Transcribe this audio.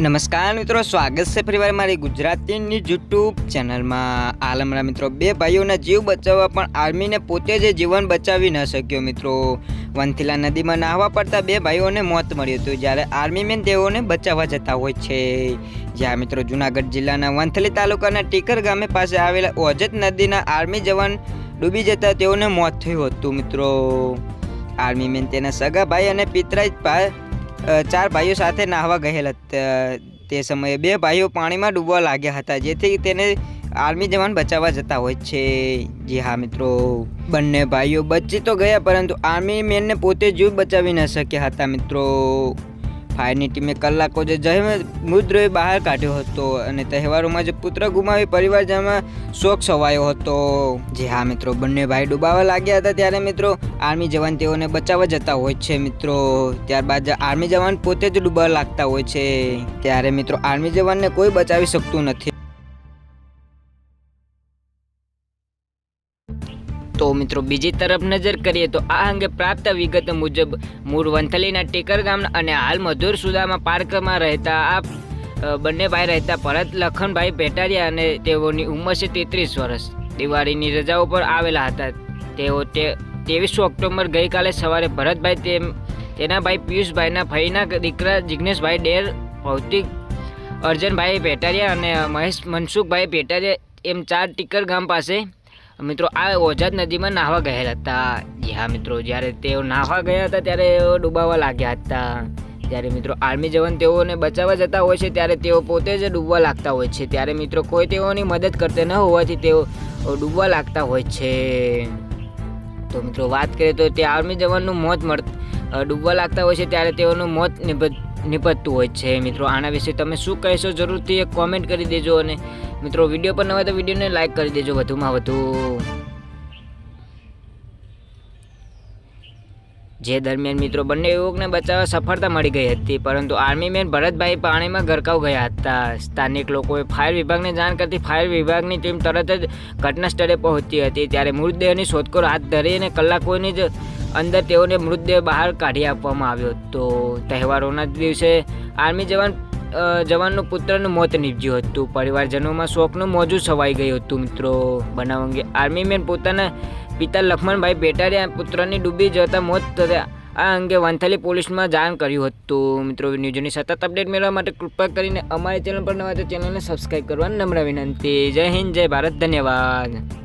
નમસ્કાર મિત્રો, સ્વાગત છે ફરીવાર મારી ગુજરાતીની યુટ્યુબ ચેનલમાં. આલમરા મિત્રો, બે ભાઈઓના જીવ બચાવવા પણ આર્મીને પોતે જ જીવન બચાવી ન શક્યો મિત્રો. વંથીલા નદીમાં નાહવા પડતા બે ભાઈઓને મોત મળ્યું હતું, જ્યારે આર્મીમેન તેઓને બચાવવા જતા હોય છે. જ્યાં મિત્રો, જુનાગઢ જિલ્લાના વંથલી તાલુકાના ટીકર ગામે પાસે આવેલા ઓજત નદીના આર્મી જવાન ડૂબી જતા તેઓને મોત થયું હતું મિત્રો. આર્મીમેન તેના સગા ભાઈ અને પિતરાઈ ભાઈ ચાર ભાઈઓ સાથે નાહવા ગયેલ તે સમયે બે ભાઈઓ પાણીમાં ડૂબવા લાગ્યા હતા, જેથી તેને આર્મી જવાન બચાવવા જતા હોય છે. જી હા, મિત્રો, બંને ભાઈઓ બચી તો ગયા, પરંતુ આર્મી મેનને પોતે જીવ બચાવી ન શક્યા હતા, મિત્રો. ફાયરની ટીમે કલાકો જે જહેમત મૃતદેહ બહાર કાઢ્યો હતો અને તહેવારોમાં જે પુત્ર ગુમાવી પરિવારજનમાં શોક છવાયો હતો. જે હા મિત્રો, બંને ભાઈ ડૂબાવા લાગ્યા હતા ત્યારે મિત્રો, આર્મી જવાન તેઓને બચાવવા જતા હોય છે મિત્રો. ત્યારબાદ આર્મી જવાન પોતે જ ડૂબવા લાગતા હોય છે. ત્યારે મિત્રો, આર્મી જવાનને કોઈ બચાવી શકતું નથી. તો મિત્રો બીજી તરફ નજર કરીએ તો આ અંગે પ્રાપ્ત વિગત મુજબ મૂળ વંથલીના ટેકર ગામના અને હાલ મધુર સુદામાં પાર્કમાં રહેતા આ બંને ભાઈ રહેતા ભરત, લખનભાઈ ભેટારિયા અને તેઓની ઉંમર છે તેત્રીસ વર્ષ. દિવાળીની રજાઓ પર આવેલા હતા. તેઓ તે ત્રેવીસ ઓક્ટોબર ગઈકાલે સવારે ભરતભાઈ તેમ, તેના ભાઈ પિયુષભાઈના ભાઈના દીકરા જિજ્ઞેશભાઈ ડેર, ભૌતિક અર્જનભાઈ ભેટારિયા અને મહેશ મનસુખભાઈ ભેટારિયા એમ ચાર ટીકર ગામ પાસે મિત્રો, આ ઓજાદ નદીમાં નાહવા ગયેલા હતા. જી હા મિત્રો, જ્યારે તેઓ નાહવા ગયા હતા, ત્યારે ડૂબાવા લાગ્યા હતા. ત્યારે મિત્રો, આર્મી જવાન તેઓને બચાવવા જતા હોય છે, ત્યારે તેઓ પોતે જ ડૂબવા લાગતા હોય છે. ત્યારે મિત્રો, કોઈ તેઓની મદદ કરતા ન હોવાથી તેઓ ડૂબવા લાગતા હોય છે. તો મિત્રો, વાત કરીએ તો તે આર્મી જવાનનું મોત મળ ડૂબવા લાગતા હોય છે, ત્યારે તેઓનું મોત નિપજ નિપજતું હોય છે. મિત્રો, આના વિશે તમે શું કહેશો? જરૂરથી એક કોમેન્ટ કરી દેજો અને મિત્રો વીડિયો પર ન તો વિડીયોને લાઈક કરી દેજો વધુમાં વધુ. જે દરમિયાન મિત્રો, બંને યુવકને બચાવવા સફળતા મળી ગઈ હતી, પરંતુ આર્મી મેન ભરતભાઈ પાણીમાં ગરકાવ ગયા હતા. સ્થાનિક લોકોએ ફાયર વિભાગને જાણ કરતી ફાયર વિભાગની ટીમ તરત જ ઘટના સ્થળે પહોંચી હતી, ત્યારે મૃતદેહની શોધખોળ હાથ ધરી અને કલાકોની જ અંદર તેઓને મૃતદેહ બહાર કાઢી આપવામાં આવ્યો હતો. તહેવારોના દિવસે આર્મી જવાન જવાનનું પુત્રનું મોત નીપજ્યું હતું. પરિવારજનોમાં શોકનું મોજું છવાઈ ગયું હતું, મિત્રો. બનાવ અંગે આર્મી મેન પોતાના પિતા લખમણભાઈ બેટારિયા પુત્રની ડૂબી જતા મોત થતા આ અંગે વંથલી પોલીસમાં જાણ કર્યું હતું. મિત્રો, ન્યૂઝની સતત અપડેટ મેળવવા માટે કૃપા કરીને અમારી ચેનલ પર નવા તો ચેનલને સબસ્ક્રાઈબ કરવા નમ્ર વિનંતી. જય હિન્દ, જય ભારત, ધન્યવાદ.